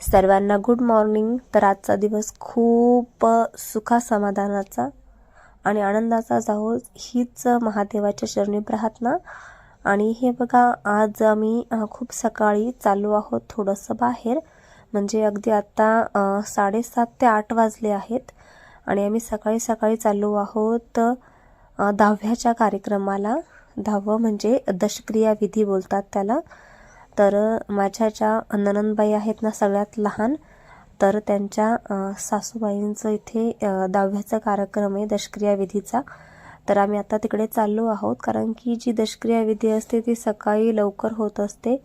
सर्वांना good morning तर आजचा दिवस खूप सुखासमाधानाचा आणि आनंदाचा जावो हो. हीच महादेवाच्या चरणी प्रार्थना. आणि हे बघा आज आम्ही खूप सकाळी चालू आहोत थोडंसं बाहेर. म्हणजे अगदी आत्ता साडेसात ते आठ वाजले आहेत. आणि आम्ही सकाळी सकाळी चालू आहोत दहाव्याच्या कार्यक्रमाला. दहावं म्हणजे दशक्रिया विधी बोलतात त्याला. तर माझ्या ज्या ननंदबाई आहेत ना सगळ्यात लहान तर त्यांच्या सासूबाईंचं इथे दहाव्याचा कार्यक्रम आहे दशक्रिया विधीचा. तर आम्ही आता तिकडे चाललो आहोत कारण की जी दशक्रिया विधी असते ती सकाळी लवकर होत असते.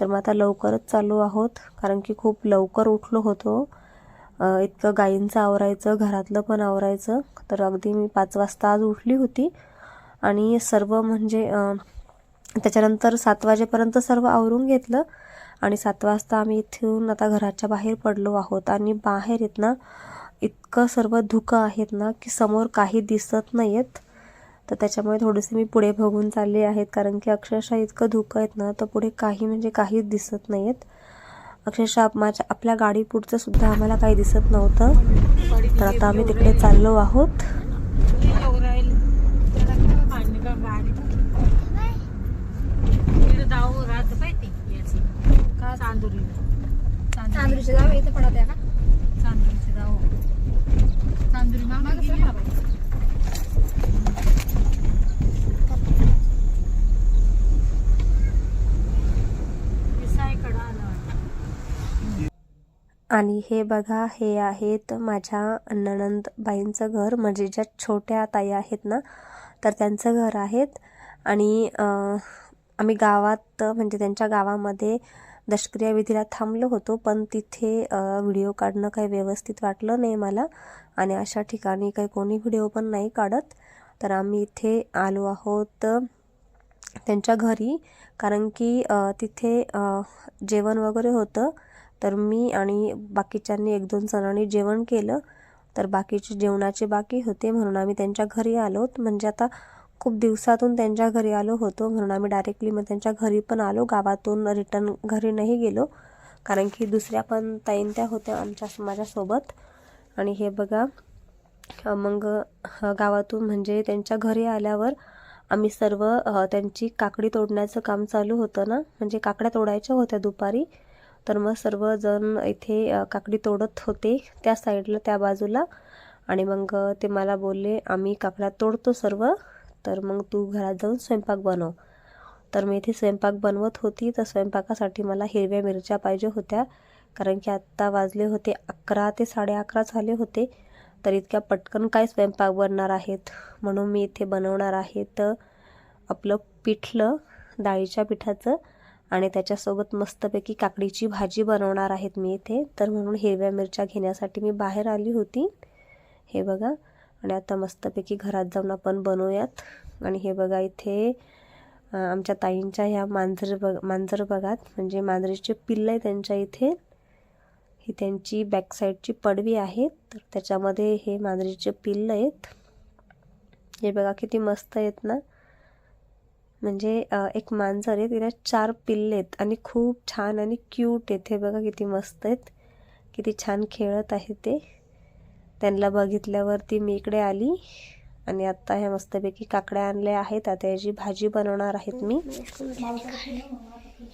तर मग आता लवकरच चाललो आहोत कारण की खूप लवकर उठलो होतो. इतकं गाईंचं आवरायचं घरातलं पण आवरायचं. तर अगदी मी पाच वाजता आज उठली होती. आणि सर्व म्हणजे त्याच्यानंतर सात वाजेपर्यंत सर्व आवरून घेतलं आणि सात वाजता आम्ही इथून आता घराच्या बाहेर पडलो आहोत आणि बाहेर येत ना इतकं सर्व धुकं आहेत ना की समोर काही दिसत नाही आहेत तर त्याच्यामुळे थोडेसे मी पुढे बघून चालले आहेत. कारण की अक्षरशः इतकं धुकं आहेत ना तर पुढे काही म्हणजे काहीच दिसत नाही आहेत अक्षरशः माझ्या आपल्या गाडी पुढचं सुद्धा आम्हाला काही दिसत नव्हतं. तर आता आम्ही तिकडे चाललो आहोत. चांदूरचे जाऊ इथं पडत आहे का? मागं सरका बाई. आणि हे बघा हे आहेत माझ्या नणंदबाईंचं घर. म्हणजे ज्या छोट्या ताई आहेत ना तर त्यांचं घर आहेत. आणि आम्ही गावात म्हणजे त्यांच्या गावामध्ये दशक्रिया विधीला थांबलो होतो पण तिथे व्हिडिओ काढणं काही व्यवस्थित वाटलं नाही मला आणि अशा ठिकाणी काही कोणी व्हिडिओ पण नाही काढत. तर आम्ही इथे आलो आहोत त्यांच्या घरी. कारण की तिथे जेवण वगैरे होतं. तर मी आणि बाकीच्यांनी एक दोन जणांनी जेवण केलं. तर बाकीचे जेवणाचे बाकी होते म्हणून आम्ही त्यांच्या घरी आलोत म्हणजे आता खूप दिवसातून त्यांच्या घरी आलो होतो. म्हणून आम्ही डायरेक्टली मग त्यांच्या घरी पण आलो. गावातून रिटर्न घरी नाही गेलो. कारण की दुसऱ्या पण ताईन त्या होत्या आमच्या माझ्यासोबत. आणि हे बघा मग गावातून म्हणजे त्यांच्या घरी आल्यावर आम्ही सर्व त्यांची काकडी तोडण्याचं काम चालू होतं ना? म्हणजे काकड्या तोडायच्या होत्या दुपारी. तर मग सर्वजण इथे काकडी तोडत होते त्या साईडला त्या बाजूला. आणि मग ते मला बोलले आम्ही काकड्या तोडतो सर्व. तर मग तू घरात जाऊन स्वयंपाक बनव. तर मी इथे स्वयंपाक बनवत होती तर स्वयंपाकासाठी मला हिरव्या मिरच्या पाहिजे होत्या. कारण की आत्ता वाजले होते अकरा ते साडे अकरा झाले होते तर इतक्या पटकन काय स्वयंपाक बनणार आहेत? म्हणून मी इथे बनवणार आहे तर आपलं पिठलं डाळीच्या पिठाचं आणि त्याच्यासोबत मस्तपैकी काकडीची भाजी बनवणार आहेत मी इथे. तर म्हणून हिरव्या मिरच्या घेण्यासाठी मी बाहेर आली होती. हे बघा आणि आता मस्तपैकी घरात जाऊन आपण बनवूयात. आणि हे बघा इथे आमच्या ताईंच्या ह्या मांजर बग मांजर बघात. म्हणजे मांजरीचे पिल्लं आहे त्यांच्या इथे. ही त्यांची बॅक साईडची पडवी आहे. तर त्याच्यामध्ये हे मांजरीचे पिल्लं आहेत. हे बघा किती मस्त आहेत ना. म्हणजे एक मांजर आहे तिला चार पिल्ले आहेत. आणि खूप छान आणि क्यूट आहेत. हे बघा किती मस्त आहेत. किती छान खेळत आहे ते. त्यांना बघितल्यावरती मी इकडे आली आणि आत्ता ह्या मस्तपैकी काकड्या आणल्या आहेत. आता याची भाजी बनवणार आहेत मी.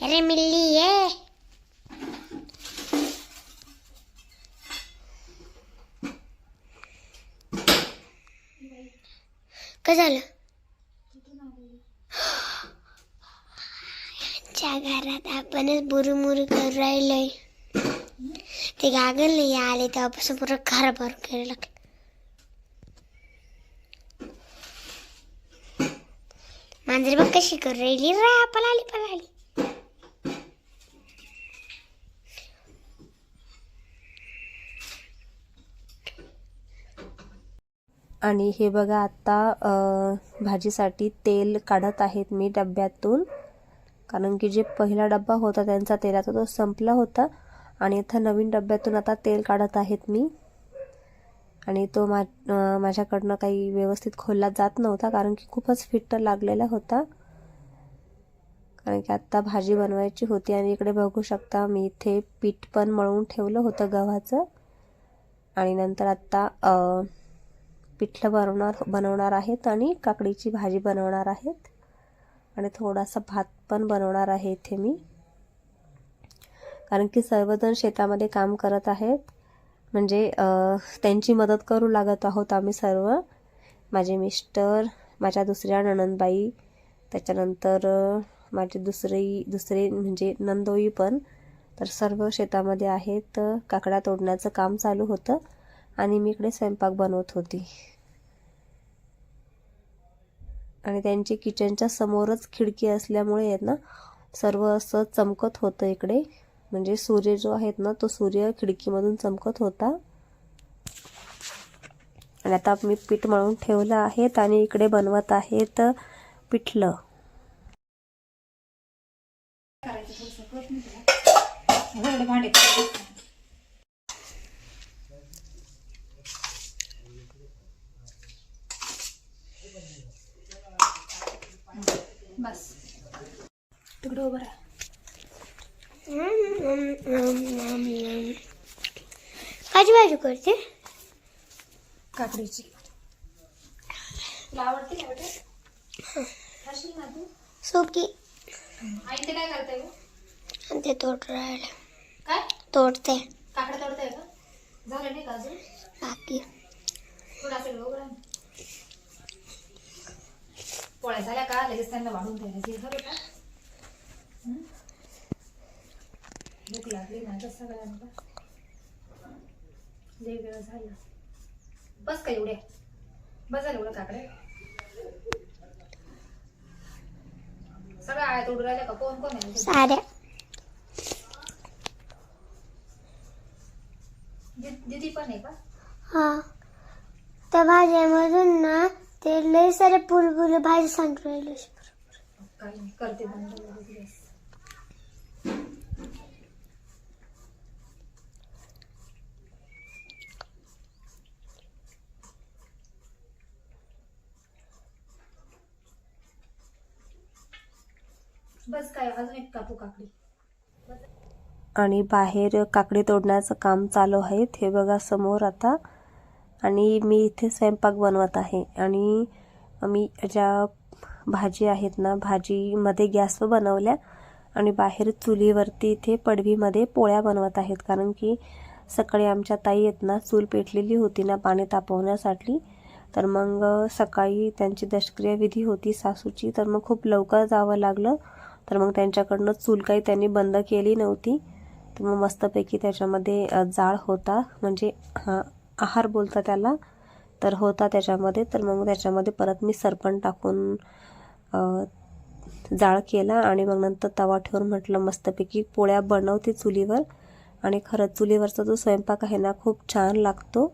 अरे मिल्ली ये. काय झालं? घरात आपणच बुरुमुरु करू राहिलोय. ते गागल नाही आले तेव्हापासून पुरं खराब करायला लागलं मांजरी बघ कशी कर राहिली रा पळाली पळाली आणि हे बघा आत्ता भाजीसाठी तेल काढत आहेत मी डब्यातून. कारण की जे पहिला डब्बा होता त्यांचा तेलाचा तो संपला होता. आणि इथं नवीन डब्यातून आता तेल काढत आहेत मी. आणि तो मा माझ्याकडनं काही व्यवस्थित खोलला जात नव्हता कारण की खूपच फिट्ट लागलेला होता. कारण की आत्ता भाजी बनवायची होती आणि इकडे बघू शकता मी इथे पीठ पण मळून ठेवलं होतं गव्हाचं. आणि नंतर आत्ता पिठलं बनवणार बनवणार आहेत आणि काकडीची भाजी बनवणार आहेत. आणि थोडासा भात पण बनवणार आहे इथे मी. कारण की सर्वजण शेतामध्ये काम करत आहेत. म्हणजे त्यांची मदत करू लागत आहोत आम्ही सर्व. माझे मिस्टर माझ्या दुसऱ्या नणंदबाई त्याच्यानंतर माझी दुसरी दुसरी दुसरे म्हणजे नंदोई पण. तर सर्व शेतामध्ये आहेत. काकडा काकड्या तोडण्याचं काम चालू होतं आणि मी इकडे स्वयंपाक बनवत होती. आणि त्यांची किचनच्या समोरच खिडकी असल्यामुळे आहेत ना सर्व असं चमकत होतं इकडे. म्हणजे सूर्य जो आहेत ना तो सूर्य खिडकीमधून चमकत होता. आणि आता मी पीठ मळून ठेवलं आहेत आणि इकडे बनवत आहेत पिठलं. बस. तिकडे उभं राहा. काची भाजी करते. काकडीची. तुला आवडते का बेटा खाशील ना तू? सुकी. आई ते काय करते गं? ते तोड राहिलं. काय? तोडते. काकडे तोडताय का झालं नाही का अजून? बाकी. थोडं असेल उभं राहा. पोळ्या झाल्या का? लगेच त्यांना वाढून हं? भूक लागली ना तर सगळ्यांना लई वेळ झाला. बस का एवढ्या बस झालं एवढं काकडे सगळं आळ्या तोडून राहिल्या का? कोण कोण आहे? साऱ्या. दि- दिदी पण आहे का? हा. त्या भाज्यामधून ना ते लय सारे बुलबुल भाजी सांडून राहिले काही नाही करते बंद. बस काय अजून एक कापू काकडी. आणि बाहेर काकडी तोडण्याचं काम चालू आहे. हे बघा समोर आता. आणि मी इथे स्वयंपाक बनवत आहे. आणि मी ज्या भाजी आहेत ना भाजीमध्ये गॅसवर बनवल्या. आणि बाहेर चुलीवरती इथे पडवीमध्ये पोळ्या बनवत आहेत. कारण की सकाळी आमच्या ताई आहेत ना चूल पेटलेली होती ना पाणी तापवण्यासाठी. तर मग सकाळी त्यांची दशक्रिया विधी होती सासूची. तर मग खूप लवकर जावं लागलं. तर मग त्यांच्याकडनं चूल काही त्यांनी बंद केली नव्हती. तर मग मस्तपैकी त्याच्यामध्ये जाळ होता. म्हणजे हा आहार बोलता त्याला तर होता त्याच्यामध्ये. तर मग त्याच्यामध्ये परत मी सरपण टाकून जाळ केला आणि मग नंतर तवा ठेवून म्हटलं मस्तपैकी पोळ्या बनवते चुलीवर. आणि खरंच चुलीवरचा जो स्वयंपाक आहे ना खूप छान लागतो.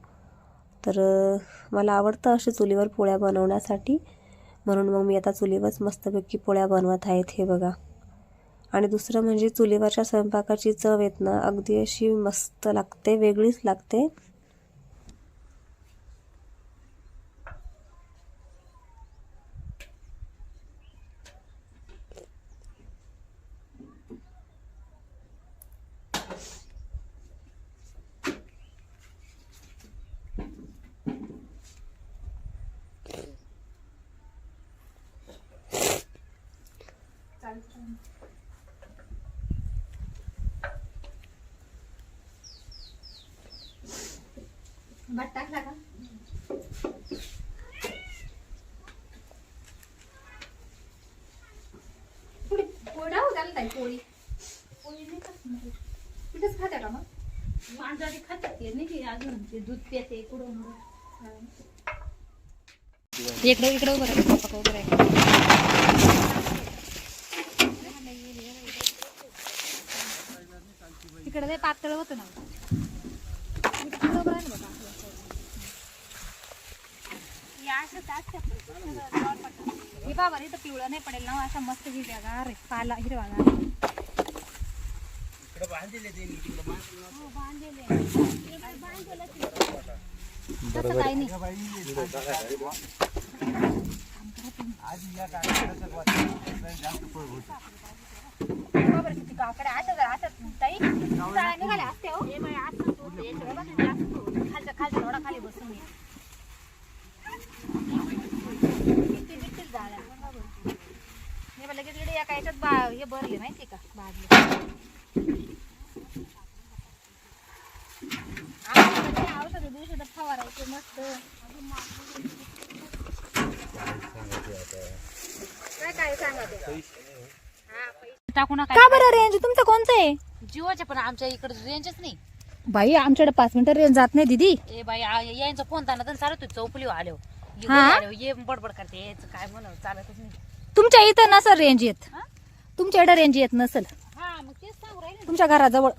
तर मला आवडतं असे चुलीवर पोळ्या बनवण्यासाठी. म्हणून मग मी आता चुलीवरच मस्तपैकी पोळ्या बनवत आहेत हे बघा. आणि दुसरं म्हणजे चुलीवरच्या स्वयंपाकाची चव येत ना अगदी अशी मस्त लागते वेगळीच लागते. भात टाकला का पुढे पोळी द्याल ताई पोळी. पोळी नाही खात खात्या का मग? मांजरी खातात ते नाही की अजून ते दूध पिते कुठून इकडे इकडे उभं राहा पप्पा उभं राहा तिकडे ते पातळ होतं ना. इकडे उभं बाबा. हे बाबा रे तर पिवळं नाही पडेल ना असा मस्त हिरव्यागार आहे. पाला हिरवागार तसं काही नाही बरोबर किती काकडे आता जर अशा ताई निघाल्या असते हो खालच्या खालच्या थोडा खाली बसून ये. किती बिट्टील जाळ्या हे बघ लगेच इकडे एका याच्यात बा हे भरले माहिती का? बादले. औषध औषध फवारायचे मस्त. काय काय सांगा ते? हा पैसे. टाकू नका. का बरं रेंज तुमचं कोणतं आहे? जिओच्या पण आमच्या इकडे रेंजच नाही. बाई आमच्याकडे पाच मिनिटं रेंज जात नाही दिदी. ए बाई आ- यांचा फोन ताना तर चालत होती चौपली आलो हा? ये बडबड करते यायचं काय म्हणा चालतच नाही. तुमच्या इथं नसल रेंज येत. हा? तुमच्याकडे रेंज येत नसल. हा मग तेच सांगू राहिले. तुमच्या घराजवळ.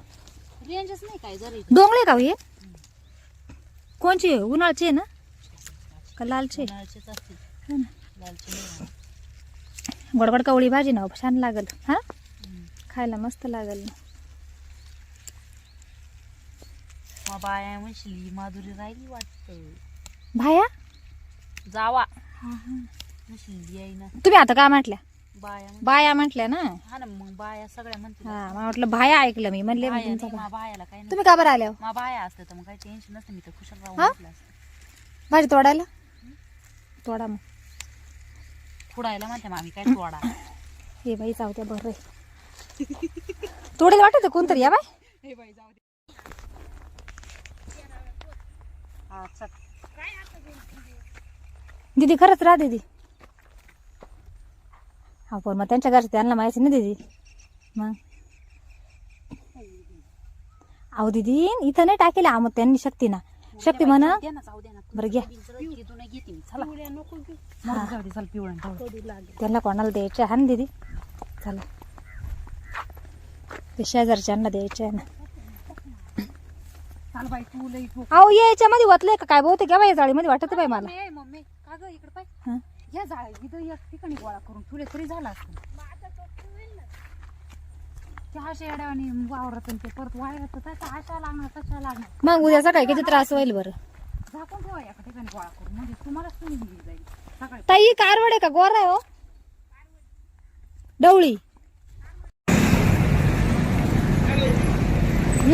रेंजच नाही काय जरी. डोंगळे का हो? हे कोणची? आहे? उन्हाळची आहे ना? का लालची? आहे? हा ना. लालची नाही. कवळी भाजी ना छान लागल. हा? खायला मस्त लागल. मग बाया म्हणशील माधुरी राहिली वाटत. भाया? जावा. येई ना तुम्ही आता काय म्हटल्या? बाया म्हण- बाया म्हटल्या ना? हा ना मग बाया सगळ्या म्हणतील. हा मला वाटलं भाया ऐकलं मी म्हणले बाया तुमचा नाही, भा- मा बायाला काही नाही तुम्ही का बरं आल्या हो? मा बाया असतं तर मग काही टेन्शन नसतं मी तर खुशाल राहून हा? म्हटलं असतं. भाजी तोडायला? तोडा मग. फुडायला म्हणते मामी काय तोडा हे बाई चावत्या बरं तोडेल वाटत कोणतरी? या बाय हा चल. दीदी खरंच राहा दीदी. हा पण मग त्यांच्या घरचं त्यांना माहिती ना दीदी. मग? अहो दीदी इथं नाही टाकेल आमत त्यांनी शक्ती ना. शक्ती म्हणा. बरं घ्या. मग त्यांना कोणाला द्यायचे आहे ना दीदी? चला. ते शेजारच्यांना द्यायचे आहे ना. अहो ये याच्यामध्ये वाटलंय का काय बहुतेक? या बाई जाळीमध्ये वाटत बाई मला. मम्मी मम्मी का ग इकडे पाय हा. या जाळ इथं एक ठिकाणी गोळा करून ठेवले तरी झाला असतं. त्या वावरत आणि ते परत वाळत लागणार तशा लागणार. मग उद्या सकाळी किती त्रास होईल बरं? झाकून ठेवा एका ठिकाणी गोळा करून. म्हणजे तुम्हालाच तुम्ही दिली जाईल. सकाळी ताई कारवड आहे का? गोर आहे हो. डवळी.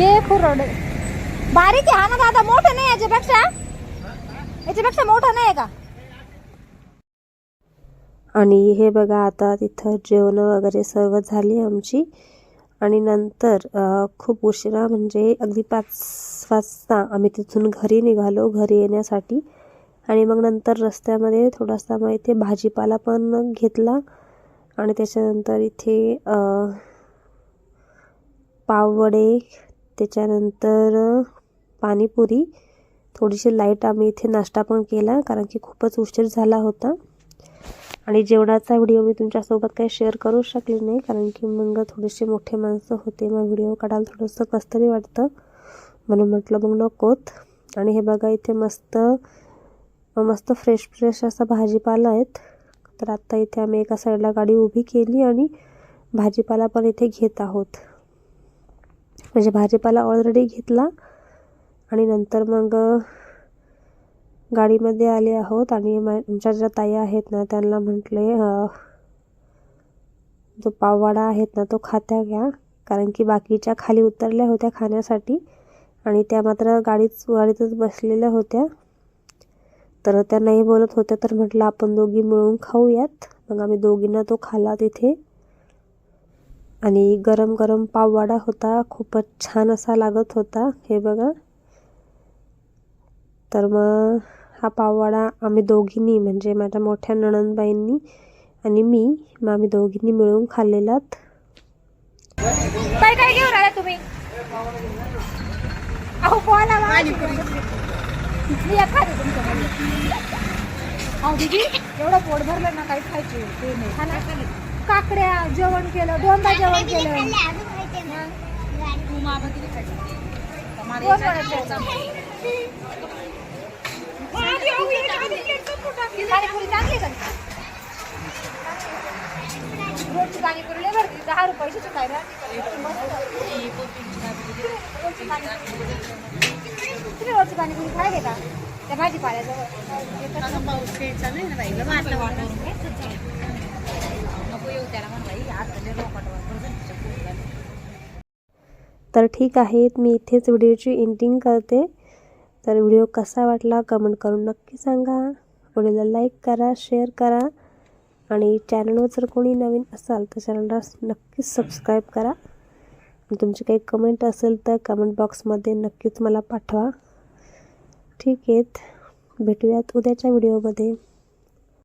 ये खुरड. बारीक आहे हा ना दादा मोठं नाही याच्यापेक्षा? याच्यापेक्षा मोठं नाही का? आणि हे बघा आता तिथं जेवणं वगैरे सर्व झाली आमची. आणि नंतर खूप उशिरा म्हणजे अगदी पाच वाजता आम्ही तिथून घरी निघालो घरी येण्यासाठी. आणि मग नंतर रस्त्यामध्ये थोडासा मग इथे भाजीपाला पण घेतला. आणि त्याच्यानंतर इथे पाववडे त्याच्यानंतर पाणीपुरी. थोडीशी लाइट आम्ही इथे नाश्ता पण केला कारण की खूपच उशीर झाला होता. आणि जेवणाचा व्हिडिओ मी तुमच्यासोबत काही शेअर करू शकले नाही कारण की मग थोडेसे मोठे माणसं होते. मग व्हिडिओ काढायला थोडंसं कसं तरी वाटतं. म्हणून म्हटलं मग नकोत. आणि हे बघा इथे मस्त मस्त फ्रेश फ्रेश असा भाजीपाला आहेत. तर आत्ता इथे आम्ही एका साईडला गाडी उभी केली आणि भाजीपाला पण इथे घेत आहोत. म्हणजे भाजीपाला ऑलरेडी घेतला आणि नंतर मग गाडीमध्ये आले आहोत आणि आमच्या ज्या ताई आहेत ना त्यांना म्हटले जो पाववाडा आहेत ना तो खात्या घ्या. कारण की बाकीच्या खाली उतरल्या होत्या खाण्यासाठी आणि त्या मात्र गाडीच गाडीतच बसलेल्या होत्या. तर त्या नाही बोलत होत्या तर म्हटलं आपण दोघी मिळून खाऊयात. मग आम्ही दोघींना तो खाल्ला तिथे. आणि गरम गरम पाववाडा होता. खूपच छान असा लागत होता. हे बघा. तर मग हा पाववाडा आम्ही दोघींनी म्हणजे माझ्या मोठ्या नणंदबाईंनी आणि मी मग आम्ही दोघींनी मिळून खाल्लेलात काय काय घेऊन आला तुम्ही? अहो बोला बा. मी एक खाते तुमच्याकडे. अहो दीदी एवढं पोट भरलं ना काही खायचे ते नाही. खाना काकड्या जेवण केलं दोनदा जेवण केलं. तू मागं रोजची पाणीपुरी लय भरती दहा रुपयाची तुम्ही रोजची पाणीपुरी खायले का त्या भाजीपाल्याजवळ पाऊस यायचा नाही ना नको येऊ त्याला बाई आता रोपाटवर तर ठीक आहे मी इथेच व्हिडिओची एंडिंग करते. तर व्हिडिओ कसा वाटला कमेंट करून नक्की सांगा. व्हिडिओला लाईक करा शेअर करा. आणि चॅनलवर जर कोणी नवीन असाल तर चॅनलला नक्कीच सबस्क्राईब करा. आणि तुमची काही कमेंट असेल तर कमेंट बॉक्समध्ये नक्कीच मला पाठवा. ठीक आहेत भेटूयात उद्याच्या व्हिडिओमध्ये